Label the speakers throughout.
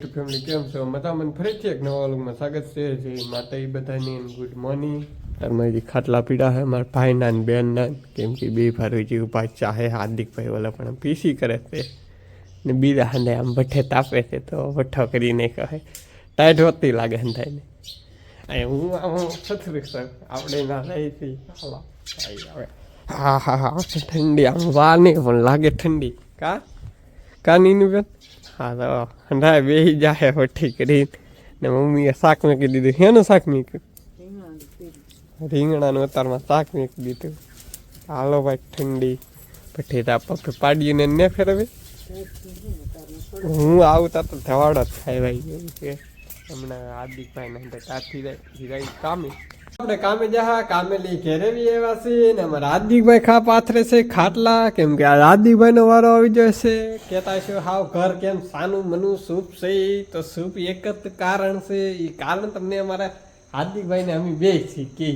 Speaker 1: Family કેમ છો? મજામાં ફરીથી એક નવા વ્લોગમાં સ્વાગત છે. જે માતા બધાની ગુડ મોર્નિંગ. મારી જે ખાટલા પીડા હે, મારા ભાઈના ને બેનના કેમ કે બે ભાઈ જે ઊભા ચાહે હાર્દિકભાઈ ઓલા પણ પીસી કરે છે. ને બીજા હાને આમ ભઠ્ઠે તાપે છે, તો વઠ્ઠો કરીને કહે ટાઈટ હોતી લાગે હંધાઈને અહીં હું આમ છત્રી સર આપણે ના રહી હતી હાલો, આઈ આવે. હા હા હા ઠંડી. આમ વાર નહીં પણ લાગે ઠંડી. કા? કા, નીનું બેન? હા તો હંધાય બેસી જાય વઠ્ઠી કરીને. ને મમ્મીએ શાક મૂકી દીધું. શેનું શાક મૂક્યું? રીંગણાનું. અતારમાં શાક મૂકી દીધું. હાલો ભાઈ ઠંડી. પછી તાપ પાડીને ને ફેરવે. હું આવતા તો ધવાડો જ થાય ભાઈ હમણાં હાર્દિકભાઈ ને જાય જાય કામે. આપણે કામે જા કામે લઈ ઘેરે બી એવા છે ને અમારા હાર્દિકભાઈ ખા પાથરે છે ખાટલા. કેમ કે આ હાર્દિકભાઈ નો વારો આવી જાય છે. કહેતા છે હાવ ઘર કેમ સાનું મનું સૂપ છે? તો સૂપ એક જ કારણ છે. એ કારણ તમને અમારા હાર્દિકભાઈ ને અમે બે છીએ કે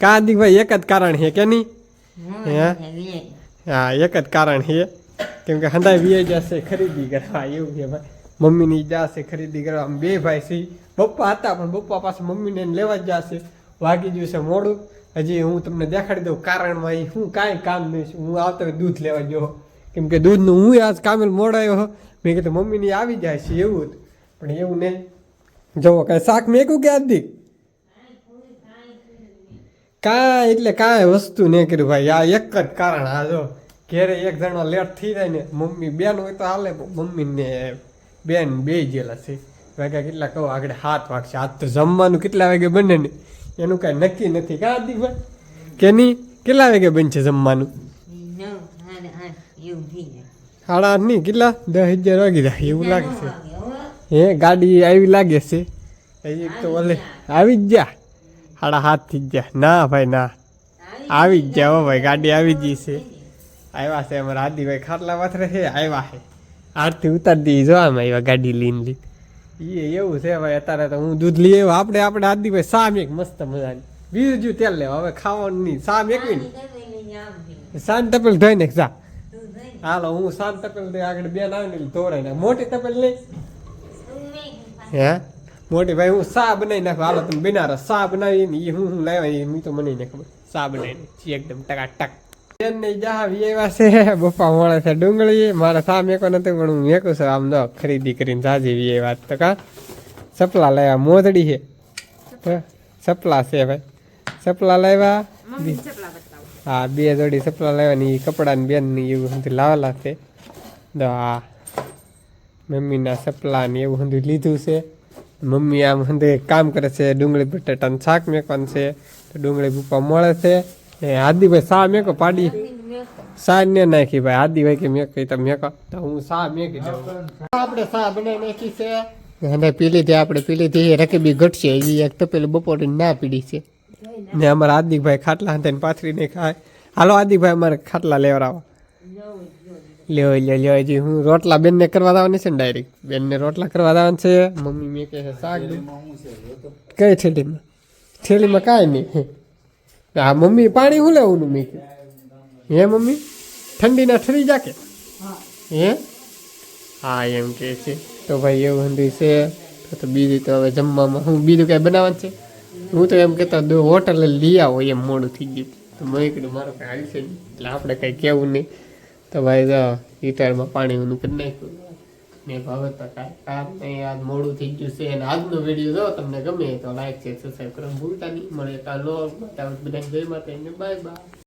Speaker 1: કા હાર્દિકભાઈ એક જ કારણ છે કે નહીં? હે હા? એક જ કારણ છે. કેમ કે હંધાઈ વીએ જશે ખરીદી કરવા એવું છે ભાઈ. મમ્મીની જશે ખરીદી કરવા. બે ભાઈ છે પપ્પા હતા પણ પપ્પા પાસે મમ્મીને લેવા જ જશે. વાગી ગયું છે મોડું. હજી હું તમને દેખાડી દઉં કારણમાં ઈ હું કાંઈ કામ નહીં. હું આવતો દૂધ લેવા ગયો. કેમ કે દૂધનું હું આજ કામેલ મોડાયો મેં કીધું, મમ્મીની આવી જાય છે એવું જ. પણ એવું નહીં જવો કાંઈ શાક મેકું કે આદિક કાંઈ એટલે કાંઈ વસ્તુ નહીં કર્યું ભાઈ. આ એક જ કારણ આ જો. ઘેરે એક જણો લેટ થઈ જાય ને, મમ્મી બેન હોય તો હાલે મમ્મીને બેન બે ગયેલા છે. વાગ્યા કેટલા કહો, આગળ હાથ વાગશે. આજ તો જમવાનું કેટલા વાગે બને ને? એનું કાંઈ નક્કી નથી. કા હાર્દિકભાઈ કે નહીં કેટલા વાગે બનશે જમવાનું? સાડા આઠ નહીં કેટલા? દસ હજાર વાગી જાય એવું લાગે છે હે. ગાડી આવી લાગે છે. એક તો ભલે આવી જ જા સાડા હાથથી જ જા ના ભાઈ ના. આવી જ જા હો ભાઈ ગાડી આવી જ છે. આવ્યા છે અમારા આદિભાઈ ખાટલા પાથરે છે આવ્યા છે. આરતી ઉતારી દઈ જો આવ્યા ગાડી લઈને લઈને એ એવું છે ભાઈ અત્યારે તો હું દૂધ લઈ આવ્યો. આપણે આપણે આદિભાઈ સામ એક મસ્ત મજાની. બીજું જો તેલ લેવા. હવે ખાવાનું નહીં. સામ એક સાન તપેલ ધોઈ ને જા. હાલો હું શાંત તપેલ દે આગળ બેન આવે ને ધોરાઈ નાખ. મોટી તપેલ લઈ હે? મોટી ભાઈ હું સા બનાવી નાખું? હાલો તમે બિનારા સા બનાવીને એ હું હું લાવ્યા એ હું તો મને નહીં ખબર. સા બનાવીને. એકદમ ટકા ટક બેન ને જા એવા છે. બપ્પા મળે છે ડુંગળી. મારે સા મેકો નથી પણ હું મેકું છું. આમ ન ખરીદી કરીને જાજી એ વાત તો કા સપલા લાવ્યા મોદડી છે. સપલા છે ભાઈ. સપલા લાવ્યા હા બે જોડી સપલા લાવ્યા એ કપડા ને બેન એવું બધું લાવેલા છે. તો આ મમ્મીના સપલા ને એવું બધું લીધું છે. મમ્મી આમ હંધે કામ કરે છે. ડુંગળી બટાટાનું શાક મેકવાનું છે. તો ડુંગળી પપ્પા મળે છે. ને આદિભાઈ સા મેકો પાડી. સા ને નાખી ભાઈ. આદિભાઈ કે તમે મેં મેકો. તો હું સા મેકી દઉં. આપણે સા બનાવી નાખી છે. અને પી લીધી આપણે પી લીધી રકબી ઘટશે એ એક તો પેલું બપોરે ના પીડી છે. ને અમારા હાર્દિકભાઈ ખાટલા હતા ને પાથરી ને ખાય. હાલો આદિકભાઈ અમારે ખાટલા લેવડાવો લ્યો લ્યો લ્યો હજી હું રોટલા બેનને કરવા દાવાની છે ને ડાયરેક્ટ બેનને રોટલા કરવા દાવાનું છે. મમ્મી મેં કહે છે શાક કઈ થેલીમાં? થેલીમાં કાંઈ નહીં. હા મમ્મી પાણી હું લેવું મેં હે મમ્મી? ઠંડીના ઠરી જાકે હે? હા, એમ કે છે. તો ભાઈ એવું હંધી છે. તો બીજું તો હવે જમવામાં હું બીજું કાંઈ બનાવવાનું છે? હું તો એમ કહેતો દો હોટલે લઈ આવો, એમ મોડું થઈ ગયું. તો મેં કીધું, મારું કાંઈ હાલશે એટલે આપણે કાંઈ કહેવું નહીં. તો ભાઈ જો હીટરમાં પાણી ઊનું કરી નાખ્યું. ને ભાવે તો કાંઈ આજ મોડું થઈ ગયું છે અને આજનો વીડિયો જો તમને ગમે તો લાઈક છે સબસ્ક્રાઈબ કરવા ભૂલતા નહીં. મળે કાલ બધા જય માતા બાય બાય